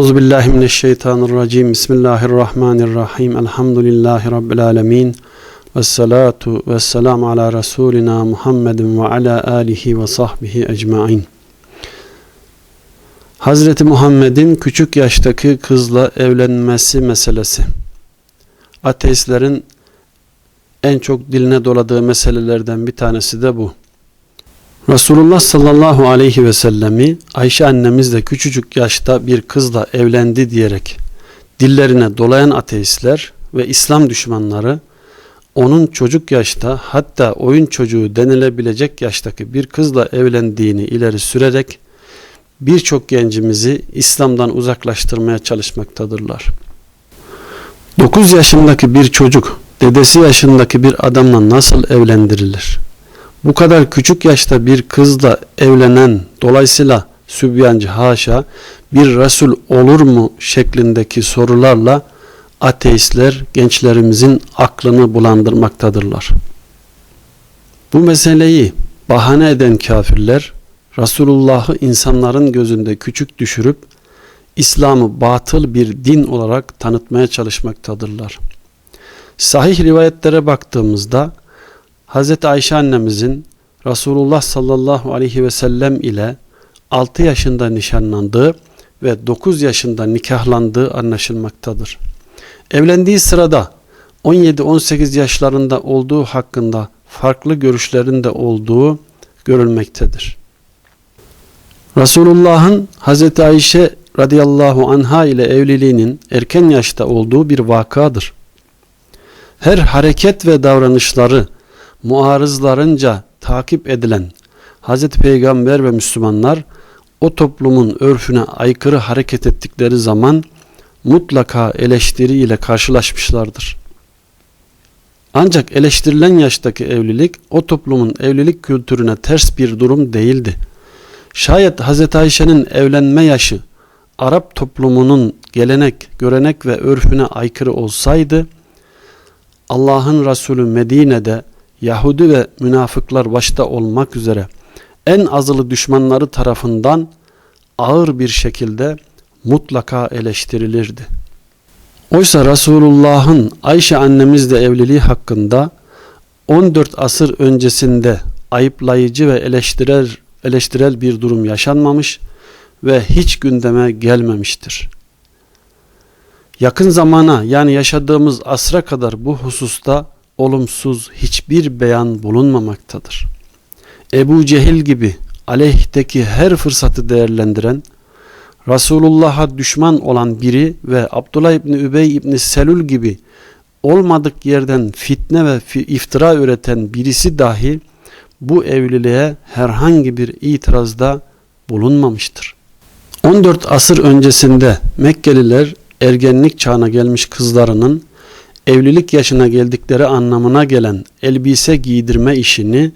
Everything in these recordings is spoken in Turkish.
Euzu billahi mineşşeytanirracim. Bismillahirrahmanirrahim. Elhamdülillahi rabbil alamin. Ves salatu vesselamu ala rasulina Muhammedin ve ala alihi ve sahbihi ecmaîn. Hazreti Muhammed'in küçük yaştaki kızla evlenmesi meselesi. Ateistlerin en çok diline doladığı meselelerden bir tanesi de bu. Resulullah sallallahu aleyhi ve sellemi Ayşe annemiz de küçücük yaşta bir kızla evlendi diyerek dillerine dolayan ateistler ve İslam düşmanları onun çocuk yaşta hatta oyun çocuğu denilebilecek yaştaki bir kızla evlendiğini ileri sürerek birçok gencimizi İslam'dan uzaklaştırmaya çalışmaktadırlar. 9 yaşındaki bir çocuk dedesi yaşındaki bir adamla nasıl evlendirilir? Bu kadar küçük yaşta bir kızla evlenen dolayısıyla sübyancı haşa bir Resul olur mu şeklindeki sorularla ateistler gençlerimizin aklını bulandırmaktadırlar. Bu meseleyi bahane eden kafirler Resulullah'ı insanların gözünde küçük düşürüp İslam'ı batıl bir din olarak tanıtmaya çalışmaktadırlar. Sahih rivayetlere baktığımızda Hz. Ayşe annemizin Resulullah sallallahu aleyhi ve sellem ile 6 yaşında nişanlandığı ve 9 yaşında nikahlandığı anlaşılmaktadır. Evlendiği sırada 17-18 yaşlarında olduğu hakkında farklı görüşlerin de olduğu görülmektedir. Resulullah'ın Hz. Ayşe radıyallahu anha ile evliliğinin erken yaşta olduğu bir vakadır. Her hareket ve davranışları muarızlarınca takip edilen Hz. Peygamber ve Müslümanlar o toplumun örfüne aykırı hareket ettikleri zaman mutlaka eleştiri ile karşılaşmışlardır. Ancak eleştirilen yaştaki evlilik o toplumun evlilik kültürüne ters bir durum değildi. Şayet Hz. Ayşe'nin evlenme yaşı Arap toplumunun gelenek, görenek ve örfüne aykırı olsaydı Allah'ın Resulü Medine'de Yahudi ve münafıklar başta olmak üzere en azılı düşmanları tarafından ağır bir şekilde mutlaka eleştirilirdi. Oysa Resulullah'ın Ayşe annemizle evliliği hakkında 14 asır öncesinde ayıplayıcı ve eleştirel, eleştirel bir durum yaşanmamış ve hiç gündeme gelmemiştir. Yakın zamana yani yaşadığımız asra kadar bu hususta olumsuz hiçbir beyan bulunmamaktadır. Ebu Cehil gibi aleyhteki her fırsatı değerlendiren, Resulullah'a düşman olan biri ve Abdullah İbni Übey İbni Selül gibi olmadık yerden fitne ve iftira üreten birisi dahi bu evliliğe herhangi bir itirazda bulunmamıştır. 14 asır öncesinde Mekkeliler ergenlik çağına gelmiş kızlarının evlilik yaşına geldikleri anlamına gelen elbise giydirme işini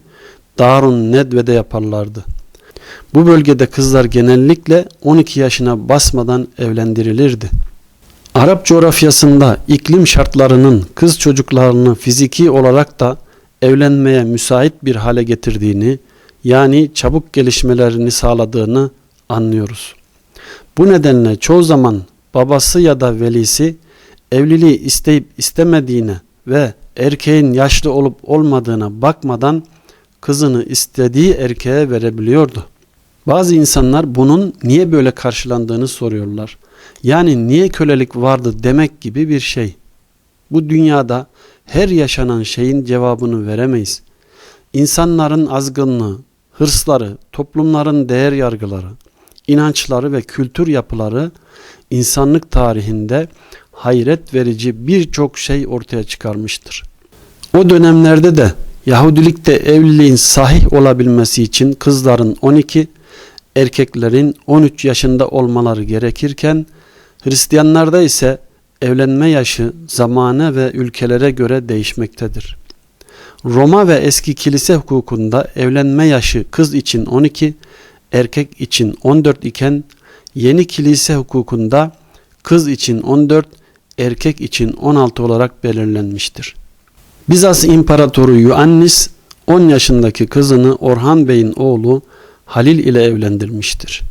Darun Nedve'de yaparlardı. Bu bölgede kızlar genellikle 12 yaşına basmadan evlendirilirdi. Arap coğrafyasında iklim şartlarının kız çocuklarını fiziki olarak da evlenmeye müsait bir hale getirdiğini yani çabuk gelişmelerini sağladığını anlıyoruz. Bu nedenle çoğu zaman babası ya da velisi evliliği isteyip istemediğine ve erkeğin yaşlı olup olmadığına bakmadan kızını istediği erkeğe verebiliyordu. Bazı insanlar bunun niye böyle karşılandığını soruyorlar. Yani niye kölelik vardı demek gibi bir şey. Bu dünyada her yaşanan şeyin cevabını veremeyiz. İnsanların azgınlığı, hırsları, toplumların değer yargıları, inançları ve kültür yapıları insanlık tarihinde hayret verici birçok şey ortaya çıkarmıştır. O dönemlerde de Yahudilikte evliliğin sahih olabilmesi için kızların 12, erkeklerin 13 yaşında olmaları gerekirken Hristiyanlarda ise evlenme yaşı zamana ve ülkelere göre değişmektedir. Roma ve eski kilise hukukunda evlenme yaşı kız için 12, erkek için 14 iken yeni kilise hukukunda kız için 14, erkek için 16 olarak belirlenmiştir. Bizas İmparatoru Yuannis 10 yaşındaki kızını Orhan Bey'in oğlu Halil ile evlendirmiştir.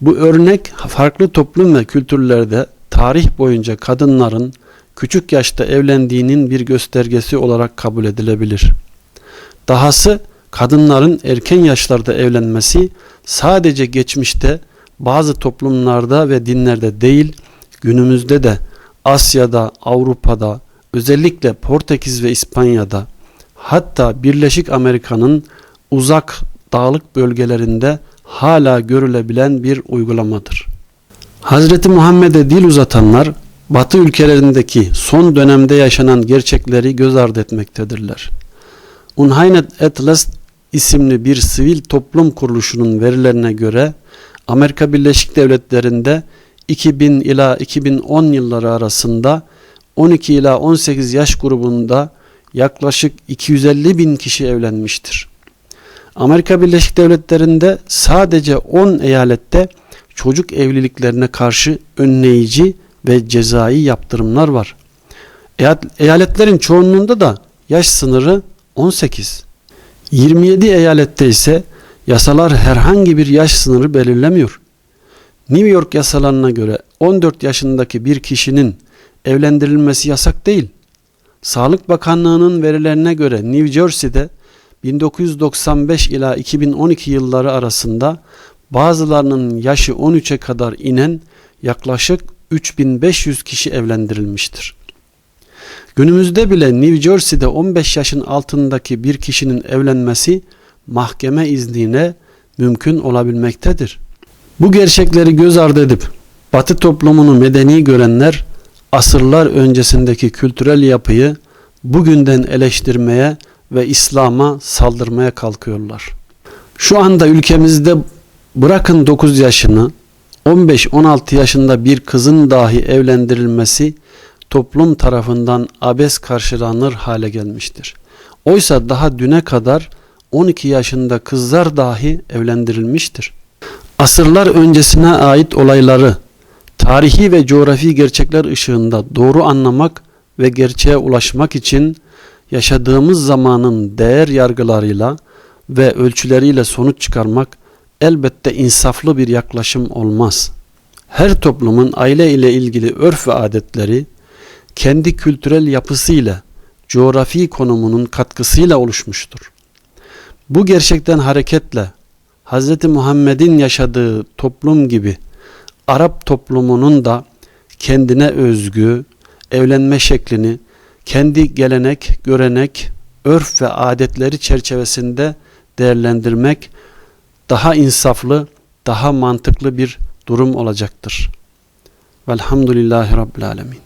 Bu örnek farklı toplum ve kültürlerde tarih boyunca kadınların küçük yaşta evlendiğinin bir göstergesi olarak kabul edilebilir. Dahası kadınların erken yaşlarda evlenmesi sadece geçmişte bazı toplumlarda ve dinlerde değil, günümüzde de Asya'da, Avrupa'da, özellikle Portekiz ve İspanya'da, hatta Birleşik Amerika'nın uzak dağlık bölgelerinde hala görülebilen bir uygulamadır. Hazreti Muhammed'e dil uzatanlar Batı ülkelerindeki son dönemde yaşanan gerçekleri göz ardı etmektedirler. Unheinet Atlas isimli bir sivil toplum kuruluşunun verilerine göre Amerika Birleşik Devletleri'nde 2000 ila 2010 yılları arasında 12 ila 18 yaş grubunda yaklaşık 250 bin kişi evlenmiştir. Amerika Birleşik Devletleri'nde sadece 10 eyalette çocuk evliliklerine karşı önleyici ve cezai yaptırımlar var. Eyaletlerin çoğunluğunda da yaş sınırı 18. 27 eyalette ise yasalar herhangi bir yaş sınırı belirlemiyor. New York yasalarına göre 14 yaşındaki bir kişinin evlendirilmesi yasak değil. Sağlık Bakanlığı'nın verilerine göre New Jersey'de 1995 ila 2012 yılları arasında bazılarının yaşı 13'e kadar inen yaklaşık 3500 kişi evlendirilmiştir. Günümüzde bile New Jersey'de 15 yaşın altındaki bir kişinin evlenmesi mahkeme izniyle mümkün olabilmektedir. Bu gerçekleri göz ardı edip Batı toplumunu medeni görenler asırlar öncesindeki kültürel yapıyı bugünden eleştirmeye ve İslam'a saldırmaya kalkıyorlar. Şu anda ülkemizde bırakın 9 yaşını 15-16 yaşında bir kızın dahi evlendirilmesi toplum tarafından abes karşılanır hale gelmiştir. Oysa daha düne kadar 12 yaşında kızlar dahi evlendirilmiştir. Asırlar öncesine ait olayları tarihi ve coğrafi gerçekler ışığında doğru anlamak ve gerçeğe ulaşmak için yaşadığımız zamanın değer yargılarıyla ve ölçüleriyle sonuç çıkarmak elbette insaflı bir yaklaşım olmaz. Her toplumun aile ile ilgili örf ve adetleri kendi kültürel yapısıyla, coğrafi konumunun katkısıyla oluşmuştur. Bu gerçekten hareketle Hz. Muhammed'in yaşadığı toplum gibi Arap toplumunun da kendine özgü evlenme şeklini kendi gelenek, görenek, örf ve adetleri çerçevesinde değerlendirmek daha insaflı, daha mantıklı bir durum olacaktır. Velhamdülillahi Rabbil Alemin.